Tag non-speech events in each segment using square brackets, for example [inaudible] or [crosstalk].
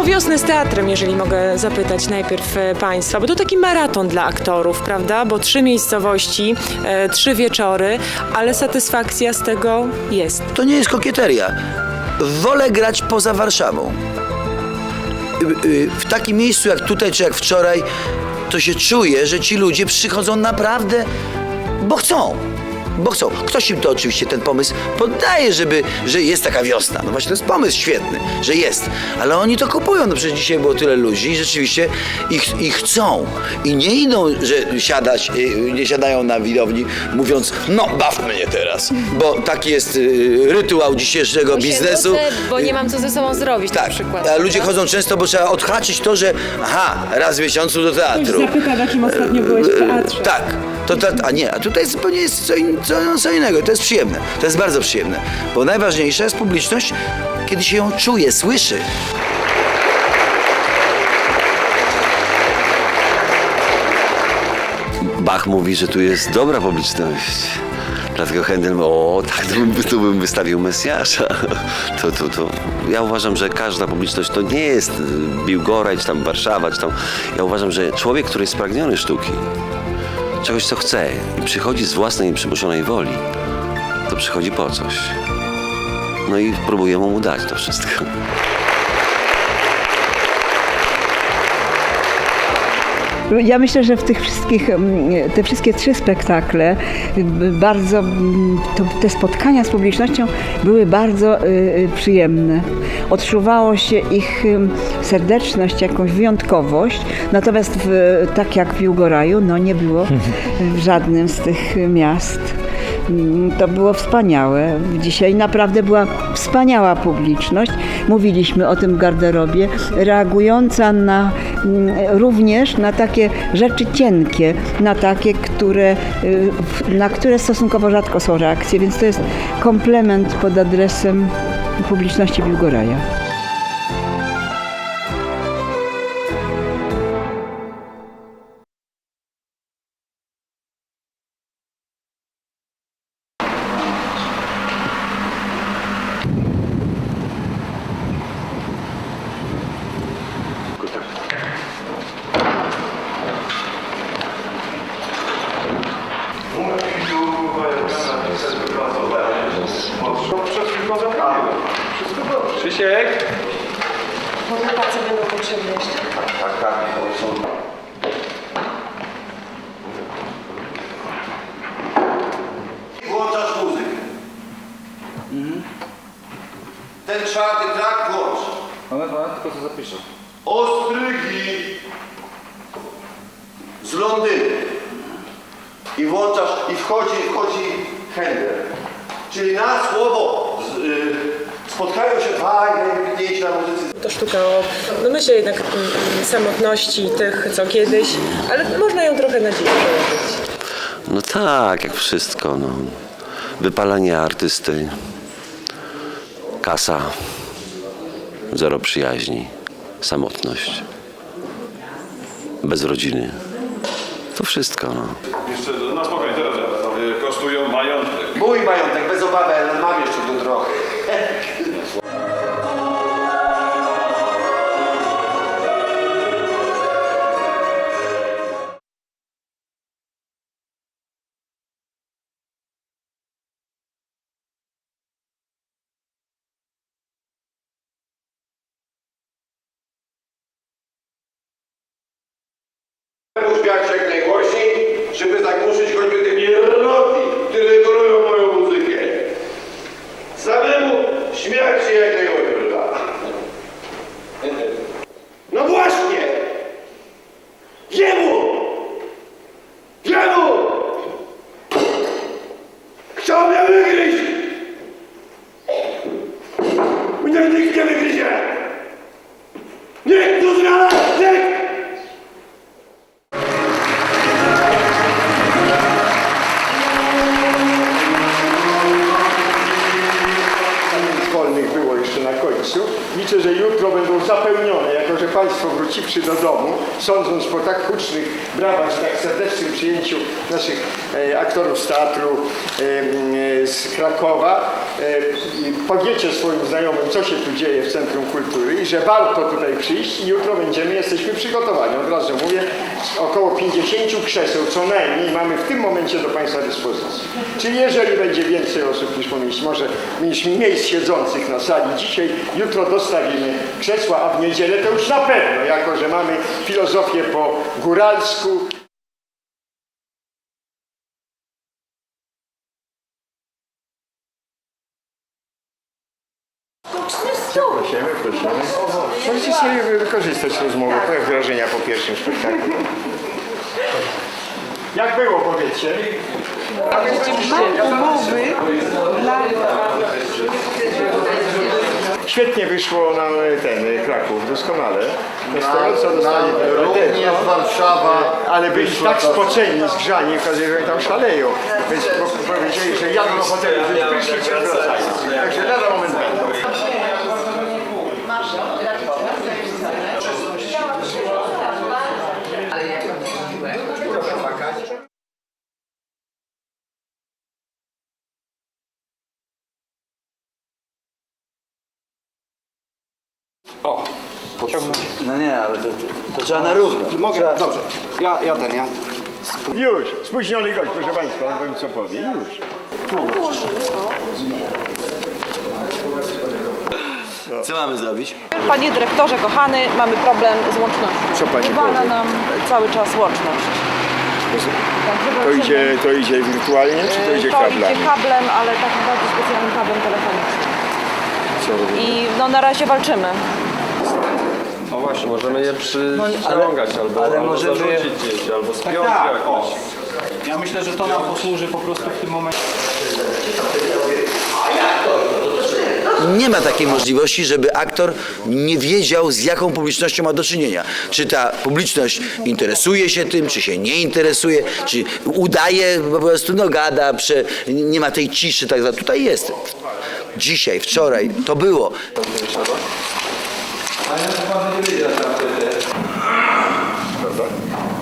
o wiosnę z teatrem, jeżeli mogę zapytać najpierw e, Państwa, bo to taki maraton dla aktorów, prawda? Bo trzy miejscowości, e, trzy wieczory, ale satysfakcja z tego jest. To nie jest kokieteria. Wolę grać poza Warszawą. Y, y, W takim miejscu jak tutaj, czy jak wczoraj, to się czuje, że ci ludzie przychodzą naprawdę, bo chcą. Bo chcą. Ktoś im to oczywiście ten pomysł poddaje, żeby, że jest taka wiosna. No właśnie to jest pomysł świetny, że jest. Ale oni to kupują. No przecież dzisiaj było tyle ludzi i rzeczywiście ich, ich chcą. I nie idą, że siadać, y, nie siadają na widowni mówiąc, no baw mnie teraz. Bo taki jest y, rytuał dzisiejszego biznesu. bo nie mam co ze sobą zrobić Tak, na przykład. a ludzie chodzą często, bo trzeba odhaczyć to, że aha, raz w miesiącu do teatru. zapyta, w jakim ostatnio byłeś w teatrze. Tak, to, a nie, a tutaj zupełnie jest co, in, co, co innego, to jest przyjemne, to jest bardzo przyjemne, bo najważniejsza jest publiczność, kiedy się ją czuje, słyszy. Bach mówi, że tu jest dobra publiczność. Dlatego Händel o tak, tu bym, tu bym wystawił Mesjasza. To, to, to. Ja uważam, że każda publiczność to nie jest Biłgoraj, czy tam Warszawa, czy tam... Ja uważam, że człowiek, który jest spragniony sztuki, czegoś, co chce i przychodzi z własnej nieprzymuszonej woli, to przychodzi po coś. No i próbujemy mu dać to wszystko. Ja myślę, że w tych wszystkich, mm, te wszystkie trzy spektakle, b- bardzo, mm, to, te spotkania z publicznością były bardzo y, y, przyjemne. Odczuwało się ich serdeczność, jakąś wyjątkowość, natomiast w, tak jak w Biłgoraju, no nie było w żadnym z tych miast. Mm, To było wspaniałe. Dzisiaj naprawdę była wspaniała publiczność. Mówiliśmy o tym w garderobie, reagująca na, również na takie rzeczy cienkie, na takie, które, y, na które stosunkowo rzadko są reakcje, więc to jest komplement pod adresem publiczności Biłgoraja. Ten czwarty trak włącz. Moment, moment, tylko to zapiszę. Ostrygi z Londynu. I włączasz, i wchodzi, wchodzi Händel. Czyli na słowo z, y, spotkają się dwaj najwybitniejsi na muzyce To sztuka o, no myślę jednak mm, samotności tych, co kiedyś, ale można ją trochę na dziś przełożyć. No tak, jak wszystko. No. Wypalanie artysty, kasa, zero przyjaźni, samotność, bez rodziny. To wszystko. No. Jeszcze, Mnie nikt nie wygryzie! Nikt tu znalazł! Nikt! było jeszcze na końcu. Liczę, że jutro będą zapełnione, jako że Państwo wróciwszy do domu, sądząc po tak hucznych brawach, tak serdecznym przyjęciu naszych e, aktorów z teatru e, m, z Krakowa. E, Powiecie swoim znajomym, co się tu dzieje w Centrum Kultury i że warto tutaj przyjść i jutro będziemy, jesteśmy przygotowani. Od razu mówię, około 50 krzeseł co najmniej mamy w tym momencie do Państwa dyspozycji. Czyli jeżeli będzie więcej osób niż pomieść, może niż miejsc siedzących na sali dzisiaj, jutro dostawimy krzesła, a w niedzielę to już na pewno, jako że mamy filozofię po góralsku. Sobie wykorzystać rozmowę, to jak wrażenia po pierwszym spektaklu. Jak było, powiedzcie? Świetnie wyszło nam ten Kraków, doskonale. Priorytet. Również Warszawa Ale byli tak spoceni, zgrzani, okazuje się, że tam szaleją. Więc po- powiedzieli, że jadą do hotelu, że prysznic i wracają. Także lada moment będą. O, pociągnąć. No nie, ale to, to trzeba na równo. Mogę? Dobrze. Ja, ja ten, ja. Już, spóźniony gość, proszę Państwa, on powiem co powie, już. Co mamy zrobić? Panie dyrektorze, kochany, mamy problem z łącznością. Co pani Wywala powie? nam cały czas łączność. Także To walczymy. idzie, to idzie wirtualnie, czy to idzie to kablami? idzie kablem, ale takim bardzo specjalnym kablem telefonicznym. Co robimy? I no na razie walczymy. No właśnie, możemy je przyciągać albo, ale albo możemy- zarzucić gdzieś, albo spiąć tak, jakoś. o. Ja myślę, że to nam posłuży po prostu w tym momencie. Nie ma takiej możliwości, żeby aktor nie wiedział, z jaką publicznością ma do czynienia. Czy ta publiczność interesuje się tym, czy się nie interesuje, czy udaje, po prostu no gada, prze, nie ma tej ciszy, tak dalej. Tutaj jest. Dzisiaj, wczoraj to było. Prawda?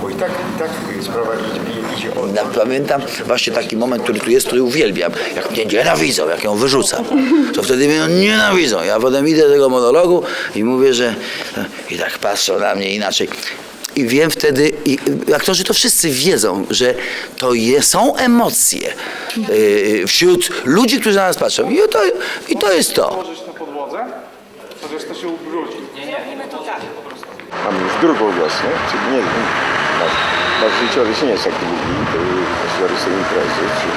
Bo i tak, i tak sprawa idzie, idzie o Ja pamiętam właśnie taki moment, który tu jest, który uwielbiam. Jak mnie nienawidzą, jak ją wyrzucam, to wtedy mnie nienawidzą. Ja potem idę do tego monologu i mówię, że i tak patrzą na mnie inaczej. I wiem wtedy, i aktorzy to wszyscy wiedzą, że to je, są emocje yy, wśród ludzi, którzy na nas patrzą. I to, i to jest to. Położysz na podłodze, chociaż to się ubrudzi. Drugą wiosnę, czyli nie, nasz, nasz życiorys nie jest taki długi, to życiorys tej imprezy, czy,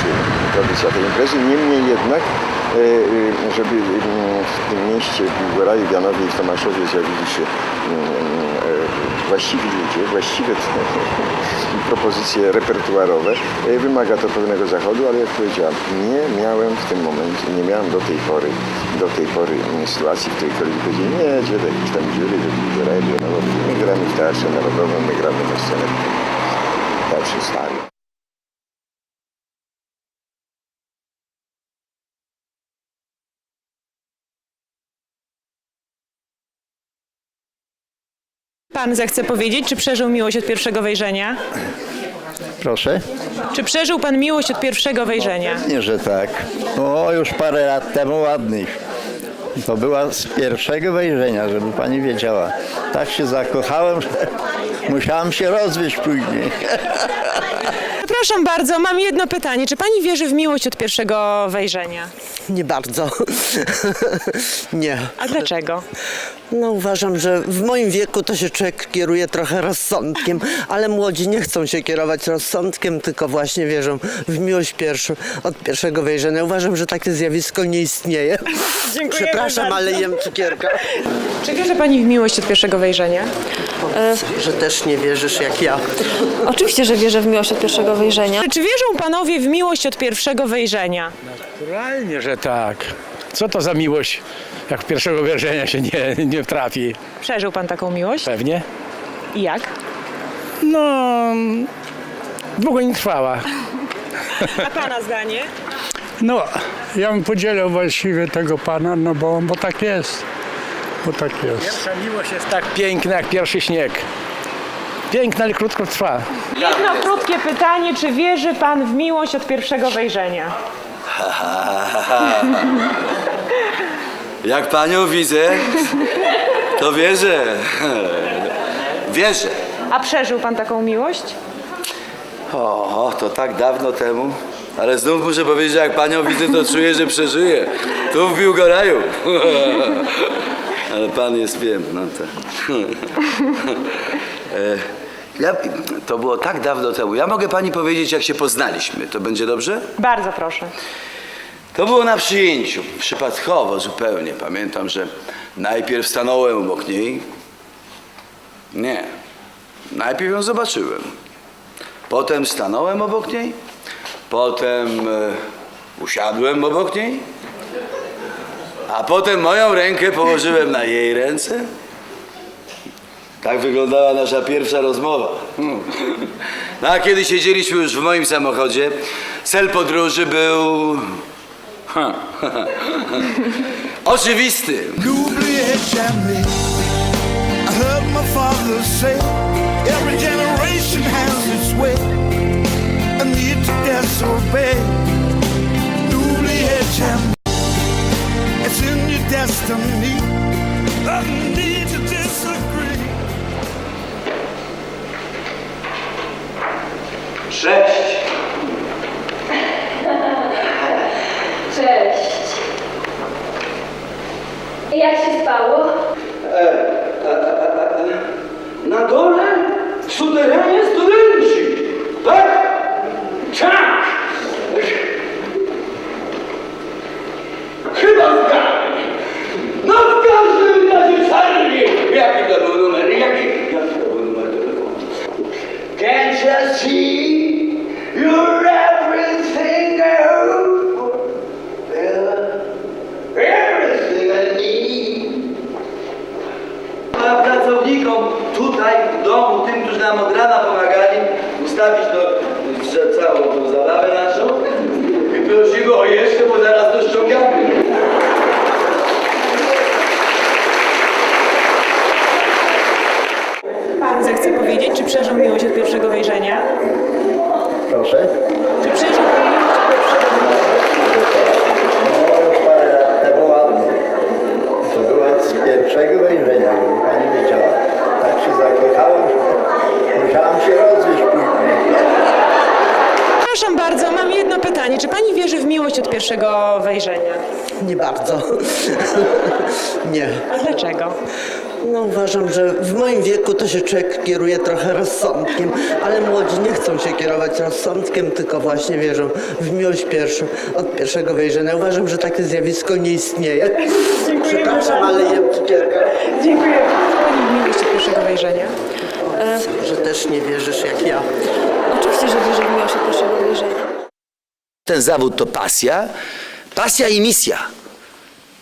czy tradycja tej imprezy. Niemniej jednak, e, e, żeby e, w tym mieście, w Biłgoraju, w Janowie i w Tomaszowie zjawili się mm, właściwi ludzie, właściwe propozycje repertuarowe, e, wymaga to pewnego zachodu, ale jak powiedziałam, nie miałem w tym momencie, nie miałem do tej pory, do tej pory sytuacji, w której koledzy powiedzieli, nie, do jakiejś tam dziury, do do Janowa. My gramy w Teatrze Narodowym, my gramy na scenę Teatrze Starym. Pan zechce powiedzieć, czy przeżył miłość od pierwszego wejrzenia? Proszę? Czy przeżył pan miłość od pierwszego wejrzenia? Nie, że tak. O, już parę lat temu ładnych. To była z pierwszego wejrzenia, żeby pani wiedziała. Tak się zakochałem, że [laughs] musiałam się rozwieść później. [laughs] Przepraszam bardzo, mam jedno pytanie. Czy pani wierzy w miłość od pierwszego wejrzenia? Nie bardzo. [laughs] nie. A dlaczego? No uważam, że w moim wieku to się człowiek kieruje trochę rozsądkiem, ale młodzi nie chcą się kierować rozsądkiem, tylko właśnie wierzą w miłość pierwszą, od pierwszego wejrzenia. Uważam, że takie zjawisko nie istnieje. Dziękujemy Przepraszam, bardzo. ale jem cukierka. Czy wierzy pani w miłość od pierwszego wejrzenia? Że też nie wierzysz jak ja. Oczywiście, że wierzę w miłość od pierwszego wejrzenia. Czy wierzą panowie w miłość od pierwszego wejrzenia? Naturalnie, że tak. Co to za miłość, jak pierwszego wrażenia się nie, nie trafi? Przeżył pan taką miłość? Pewnie. I jak? No, długo nie trwała. A pana zdanie? No, ja bym podzielał właściwie tego pana, no bo, bo tak jest. Bo tak jest. Pierwsza miłość jest tak piękna jak pierwszy śnieg. Piękne, ale krótko trwa. Jedno krótkie pytanie, czy wierzy pan w miłość od pierwszego wejrzenia? [laughs] Jak panią widzę, to wierzę. Wierzę. A przeżył pan taką miłość? O, to tak dawno temu. Ale znów muszę powiedzieć, że jak panią widzę, to czuję, że przeżyję. Tu w Biłgoraju. [laughs] Ale pan jest, wiem, no to. [laughs] E, Ja, to było tak dawno temu. Ja mogę pani powiedzieć, jak się poznaliśmy. To będzie dobrze? Bardzo proszę. To było na przyjęciu, przypadkowo zupełnie. Pamiętam, że najpierw stanąłem obok niej. Nie. Najpierw ją zobaczyłem. Potem stanąłem obok niej. Potem e, usiadłem obok niej. A potem moją rękę położyłem na jej ręce. Tak wyglądała nasza pierwsza rozmowa. No a kiedy siedzieliśmy już w moim samochodzie, cel podróży był Ha. [laughs] Oczywisty. Destiny. Prosimy o jeszcze, bo zaraz Nie bardzo. [laughs] Nie. A dlaczego? No uważam, że w moim wieku to się człowiek kieruje trochę rozsądkiem, ale młodzi nie chcą się kierować rozsądkiem, tylko właśnie wierzą w miłość pierwszą, od pierwszego wejrzenia. Uważam, że takie zjawisko nie istnieje. [laughs] Przepraszam, ale jem cukierka. Dziękuję. Miłość od pierwszego wejrzenia? Że też nie wierzysz jak ja. Oczywiście, że wierzę w miłość od pierwszego wejrzenia. Ten zawód to pasja, pasja i misja.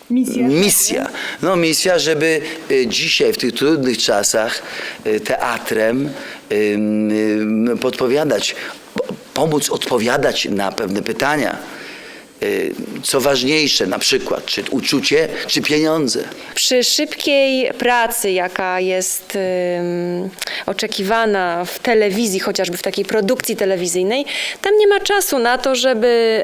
Misja. Misja. No misja, żeby y, dzisiaj w tych trudnych czasach y, teatrem podpowiadać, po- pomóc odpowiadać na pewne pytania. Y, Co ważniejsze, na przykład, czy uczucie, czy pieniądze. Przy szybkiej pracy, jaka jest oczekiwana w telewizji, chociażby w takiej produkcji telewizyjnej, tam nie ma czasu na to, żeby.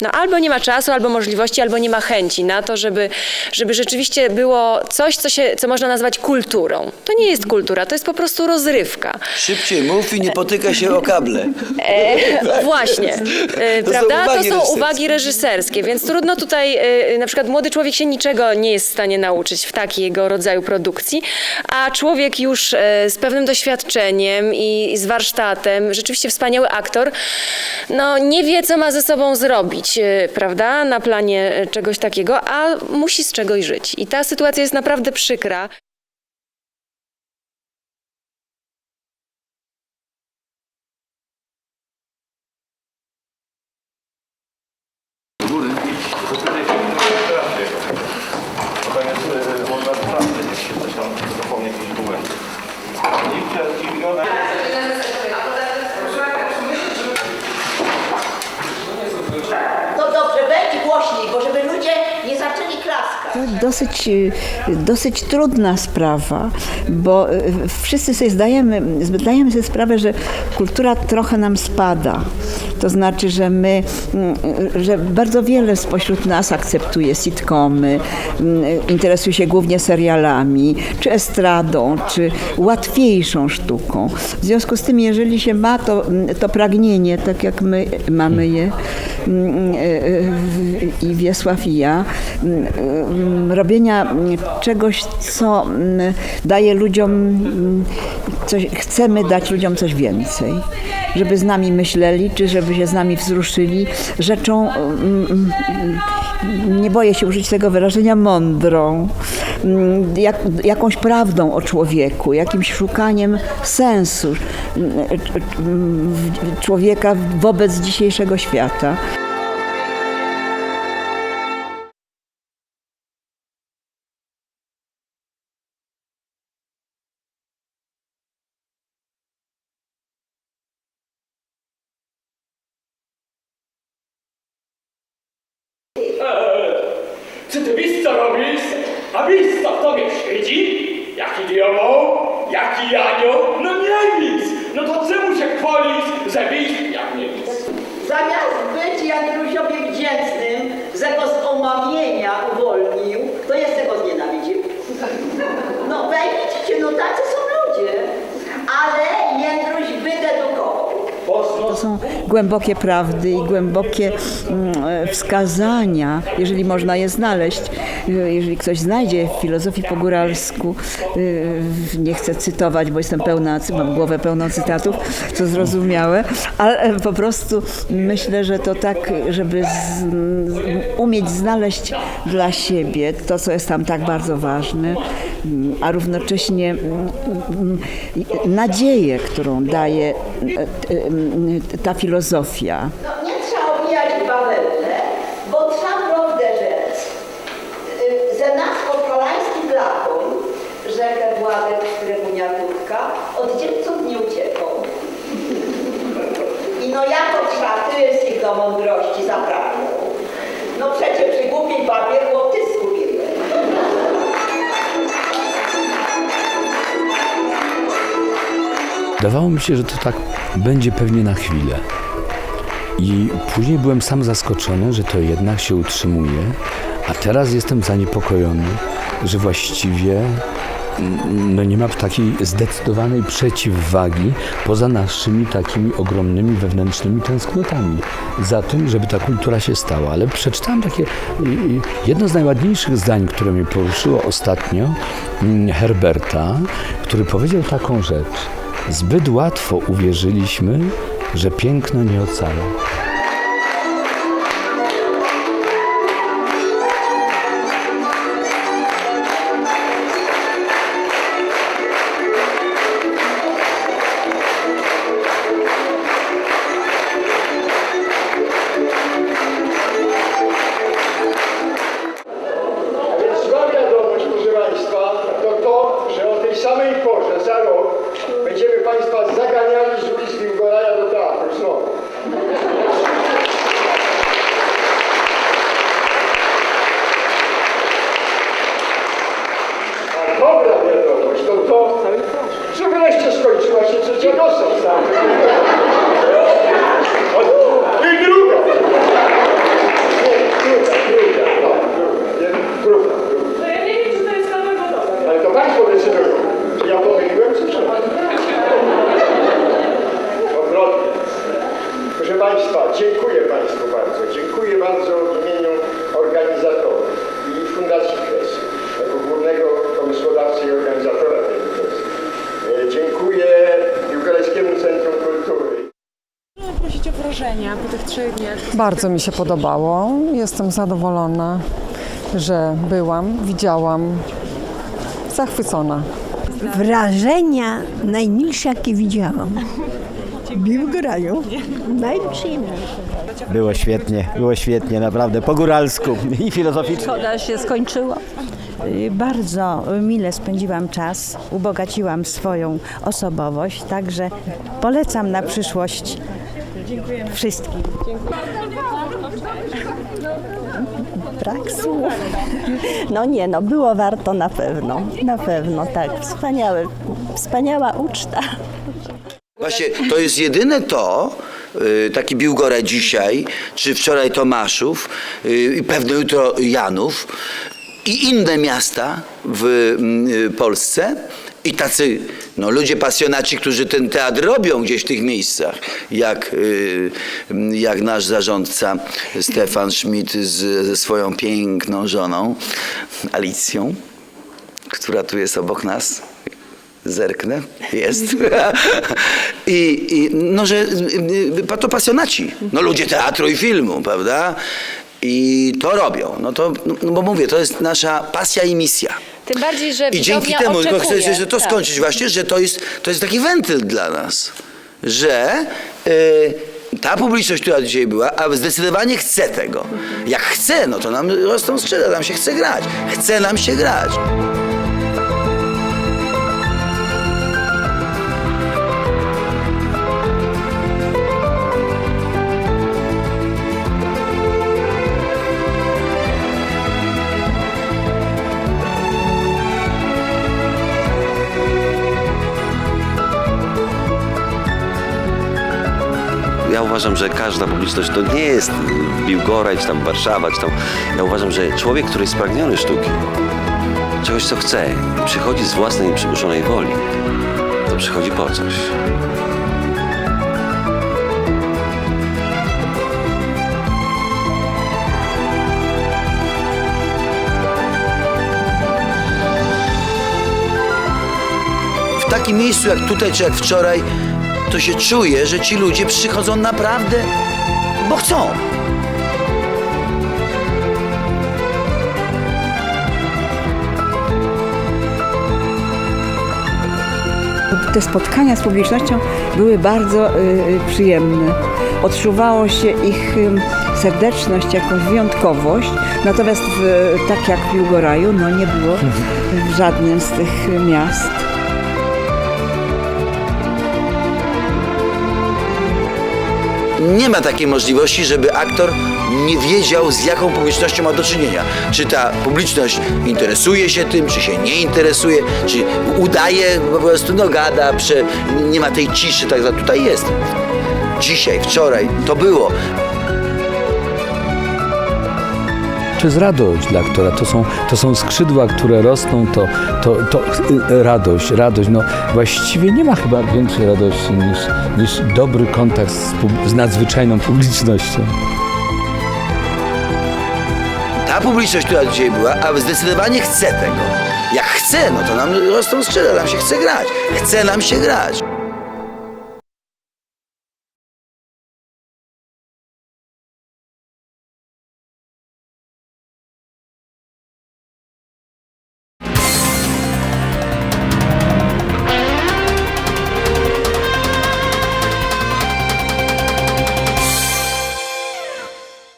no albo nie ma czasu, albo możliwości, albo nie ma chęci na to, żeby, żeby rzeczywiście było coś, co, się, co można nazwać kulturą. To nie jest kultura, to jest po prostu rozrywka. Szybciej mów i nie potyka się o kable. E, właśnie, e, To są prawda? uwagi to są reżyserskie. Uwagi reżyserskie, więc trudno tutaj, e, na przykład młody człowiek się niczego nie jest w stanie nauczyć w takiego rodzaju produkcji, a człowiek już e, z pewnym doświadczeniem i, z warsztatem, rzeczywiście wspaniały aktor, no nie wie, co ma ze sobą zrobić, prawda, na planie czegoś takiego, a musi z czegoś żyć. I ta sytuacja jest naprawdę przykra. Dosyć, y, dosyć trudna sprawa, bo y, wszyscy sobie zdajemy, zdajemy sobie sprawę, że kultura trochę nam spada. To znaczy, że my, mm, że bardzo wiele spośród nas akceptuje sitcomy, interesuje się głównie serialami, czy estradą, czy łatwiejszą sztuką. W związku z tym, jeżeli się ma to, to pragnienie, tak jak my mamy je, i Wiesław i ja, robienia mm, czegoś, co mm, daje ludziom, mm, coś, chcemy dać ludziom coś więcej. Żeby z nami myśleli, czy żeby się z nami wzruszyli rzeczą, nie boję się użyć tego wyrażenia, mądrą, jak, jakąś prawdą o człowieku, jakimś szukaniem sensu człowieka wobec dzisiejszego świata. Czy ty co robisz? A co w tobie siedzi? Jaki diabeł? Jaki Janio? No nie nic! No to czemu się chwalisz, że wiesz jak nie nic? Zamiast być Jandrusiowi wdzięcznym, że go z omamienia uwolnił, to jeszcze go znienawidził. No wejdziecie, no tacy są ludzie. Ale Jędruś wydedukował. To są głębokie prawdy i głębokie mm, wskazania, jeżeli można je znaleźć. Jeżeli ktoś znajdzie w filozofii po góralsku, y, nie chcę cytować, bo jestem pełna, mam głowę pełną cytatów, co zrozumiałe, ale po prostu myślę, że to tak, żeby z, umieć znaleźć dla siebie to, co jest tam tak bardzo ważne, a równocześnie mm, mm, nadzieję, którą daje e, e, ta filozofia. Dawało mi się, że to tak będzie pewnie na chwilę. I później byłem sam zaskoczony, że to jednak się utrzymuje, a teraz jestem zaniepokojony, że właściwie mm, no nie ma takiej zdecydowanej przeciwwagi poza naszymi takimi ogromnymi wewnętrznymi tęsknotami za tym, żeby ta kultura się stała. Ale przeczytałem takie jedno z najładniejszych zdań, które mnie poruszyło ostatnio, mm, Herberta, który powiedział taką rzecz. Zbyt łatwo uwierzyliśmy, że piękno nie ocala. Bardzo mi się podobało. Jestem zadowolona, że byłam, widziałam. Zachwycona. Wrażenia najmilsze, jakie widziałam. W Biłgoraju. Najprzyjemniejsze. Było świetnie, było świetnie, naprawdę, po góralsku i filozoficznie. Szkoda się skończyła. Y, Bardzo mile spędziłam czas, ubogaciłam swoją osobowość, także polecam na przyszłość wszystkim. brak słów. No nie, no było warto na pewno, na pewno, tak. Wspaniałe, wspaniała uczta. Właśnie to jest jedyne to, y, taki Biłgoraj dzisiaj, czy wczoraj Tomaszów, y, i pewno jutro Janów i inne miasta w mm, y, Polsce i tacy no, ludzie pasjonaci, którzy ten teatr robią gdzieś w tych miejscach, jak, y, jak nasz zarządca Stefan Schmidt z, ze swoją piękną żoną Alicją, która tu jest obok nas. Zerknę, jest. [laughs] I, i no, że y, y, to pasjonaci, no ludzie teatru i filmu, prawda? I to robią. No to, no bo mówię, to jest nasza pasja i misja. Tym bardziej, że I dzięki temu, tylko oczekuje. chcę jeszcze to Tak. skończyć właśnie, że to jest, to jest taki wentyl dla nas, że y, ta publiczność, która dzisiaj była, a zdecydowanie chce tego. Jak chce, no to nam rosną skrzydła, nam się chce grać. Chce nam się grać. Uważam, że każda publiczność to nie jest Biłgoraj, czy tam Warszawa, czy tam... Ja uważam, że człowiek, który jest spragniony sztuki, czegoś co chce, przychodzi z własnej przymuszonej woli, to przychodzi po coś. w takim miejscu jak tutaj, czy jak wczoraj, to się czuje, że ci ludzie przychodzą naprawdę, bo chcą. Te spotkania z publicznością były bardzo y, y, przyjemne. Odczuwało się ich y, serdeczność, jakąś wyjątkowość, natomiast tak jak w Biłgoraju, no nie było w żadnym z tych miast. Nie ma takiej możliwości, żeby aktor nie wiedział, z jaką publicznością ma do czynienia. Czy ta publiczność interesuje się tym, czy się nie interesuje, czy udaje, po prostu no gada, prze, nie ma tej ciszy, tak tutaj jest. Dzisiaj, wczoraj to było. Jest radość dla aktora, to są, to są skrzydła, które rosną, to, to, to y, radość, radość. No właściwie nie ma chyba większej radości niż, niż dobry kontakt z, z nadzwyczajną publicznością. Ta publiczność, która dzisiaj była, a zdecydowanie chce tego. Jak chce, no to nam rosną skrzydła, nam się chce grać. Chce nam się grać.